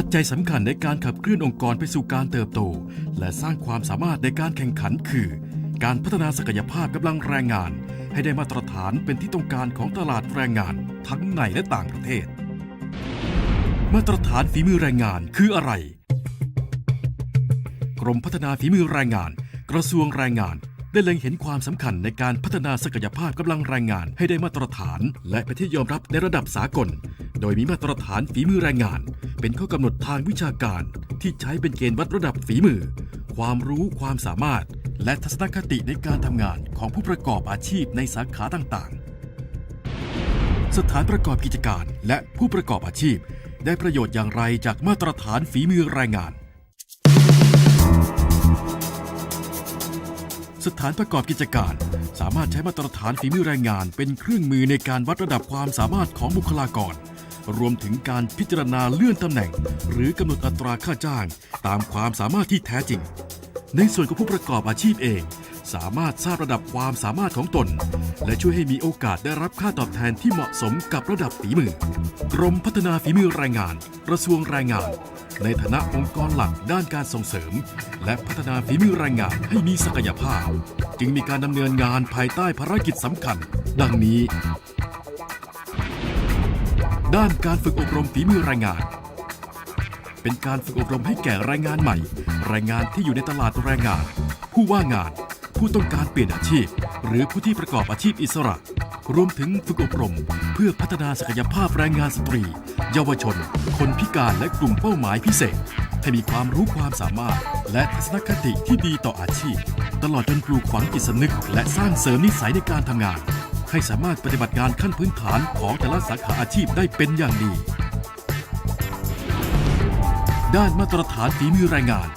ปัจจัยสำคัญในการขับเคลื่อนองค์กรไปสู่การเติบโต และสร้างความสามารถในการแข่งขันคือ การพัฒนาศักยภาพกำลังแรงงาน ให้ได้มาตรฐานเป็นที่ต้องการของตลาดแรงงานทั้งในและต่างประเทศ มาตรฐานฝีมือแรงงานคืออะไร กรมพัฒนาฝีมือแรงงาน กระทรวงแรงงาน ได้เล็งเห็นความสำคัญในการพัฒนาศักยภาพกำลังแรงงานให้ได้มาตรฐาน และเป็นที่ยอมรับในระดับสากล โดยมีมาตรฐานฝีมือแรงงาน เป็นข้อกำหนดทางวิชาการ ที่ใช้เป็นเกณฑ์วัดระดับฝีมือ ความรู้ความสามารถ และทัศนคติในการทำงานของผู้ประกอบอาชีพในสาขาต่างๆ สถานประกอบกิจการและผู้ประกอบอาชีพ ได้ประโยชน์อย่างไรจากมาตรฐานฝีมือแรงงาน สถานประกอบกิจการ สามารถใช้มาตรฐานฝีมือแรงงาน เป็นเครื่องมือในการวัดระดับความสามารถของบุคลากร รวมถึงการพิจารณาเลื่อนตำแหน่ง หรือกำหนดอัตราค่าจ้าง ตามความสามารถที่แท้จริง ในส่วนของผู้ประกอบอาชีพเอง สามารถทราบระดับความสามารถของตน และช่วยให้มีโอกาสได้รับค่าตอบแทนที่เหมาะสมกับระดับฝีมือกรมพัฒนาฝีมือแรงงาน กระทรวงแรงงาน ในฐานะองค์กรหลักด้านการส่งเสริม และพัฒนาฝีมือแรงงานให้มีศักยภาพ จึงมีการดำเนินงานภายใต้ภารกิจสำคัญ ดังนี้ ด้านการฝึกอบรมฝีมือแรงงานเป็นการฝึกอบรมให้แก่แรงงานใหม่ แรงงานที่อยู่ในตลาดแรงงาน ผู้ว่างงาน ผู้ต้องการเปลี่ยนอาชีพ หรือผู้ที่ประกอบอาชีพอิสระ รวมถึงฝึกอบรม เพื่อพัฒนาศักยภาพแรงงานสตรี เยาวชน คนพิการและกลุ่มเป้าหมายพิเศษ ให้มีความรู้ความสามารถ และทัศนคติที่ดีต่ออาชีพ ตลอดจนปลูกฝังจิตสำนึก และสร้างเสริมนิสัยในการทำงาน ให้สามารถปฏิบัติงานขั้นพื้นฐานของแต่ละสาขาอาชีพได้เป็นอย่างดีด้านมาตรฐานฝีมือแรงงาน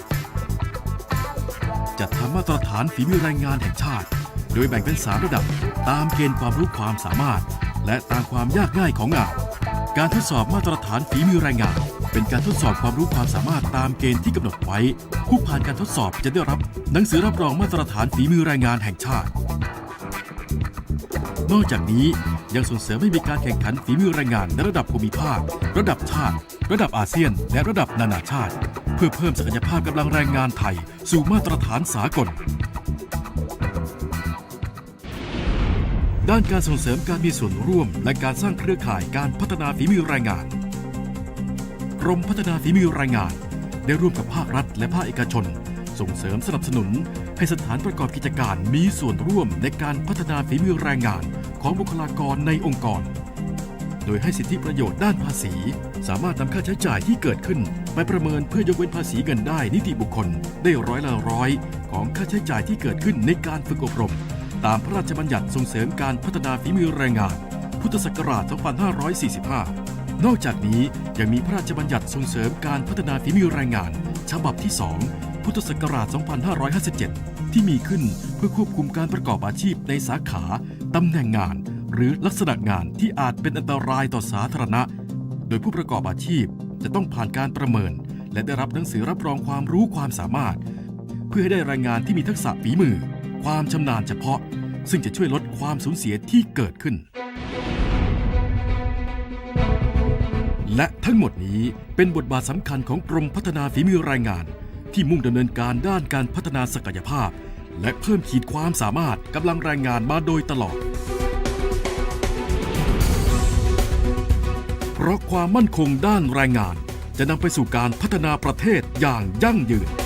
จัดทำมาตรฐานฝีมือแรงงานแห่งชาติ โดยแบ่งเป็น 3 ระดับ ตามเกณฑ์ความรู้ความสามารถ และตามความยากง่ายของงาน การทดสอบมาตรฐานฝีมือแรงงาน เป็นการทดสอบความรู้ความสามารถตามเกณฑ์ที่กำหนดไว้ ผู้ผ่านการทดสอบจะได้รับ หนังสือรับรองมาตรฐานฝีมือแรงงานแห่งชาติ นอกจากนี้ยังส่งเสริมให้มีการแข่งขันฝีมือแรงงานในระดับภูมิภาค ระดับชาติ ระดับอาเซียน และระดับนานาชาติเพื่อเพิ่มศักยภาพกำลังแรงงานไทย สู่มาตรฐานสากล ด้านการส่งเสริมการมีส่วนร่วม และการสร้างเครือข่ายการพัฒนาฝีมือแรงงานกรมพัฒนาฝีมือแรงงาน ได้ร่วมกับภาครัฐ และภาคเอกชน ส่งเสริมสนับสนุน ให้สถานประกอบกิจการมีส่วนร่วมในการพัฒนาฝีมือแรงงานของบุคลากรในองค์กร โดยให้สิทธิประโยชน์ด้านภาษี สามารถนำค่าใช้จ่ายที่เกิดขึ้น ไปประเมินเพื่อยกเว้นภาษีเงินได้นิติบุคคล ได้ร้อยละร้อย ของค่าใช้จ่ายที่เกิดขึ้นในการฝึกอบรม ตามพระราชบัญญัติส่งเสริมการพัฒนาฝีมือแรงงาน พุทธศักราช 2545 นอกจากนี้ยังมีพระราชบัญญัติส่งเสริมการพัฒนาฝีมือแรงงาน ฉบับที่ 2 พุทธศักราช 2557 ที่มีขึ้นเพื่อควบคุมการประกอบอาชีพในสาขาตำแหน่งงาน หรือลักษณะงานที่อาจเป็นอันตรายต่อสาธารณะ โดยผู้ประกอบอาชีพจะต้องผ่านการประเมิน และได้รับหนังสือรับรองความรู้ความสามารถ เพื่อให้ได้แรงงานที่มีทักษะฝีมือ ความชำนาญเฉพาะ ซึ่งจะช่วยลดความสูญเสียที่เกิดขึ้น และทั้งหมดนี้เป็นบทบาทสำคัญของกรมพัฒนาฝีมือแรงงาน ที่มุ่งดำเนินการด้านการพัฒนาศักยภาพ และเพิ่มขีดความสามารถกำลังแรงงานมาโดยตลอด ราะความมั่นคงด้านแรงงาน จะนำไปสู่การพัฒนาประเทศอย่างยั่งยืน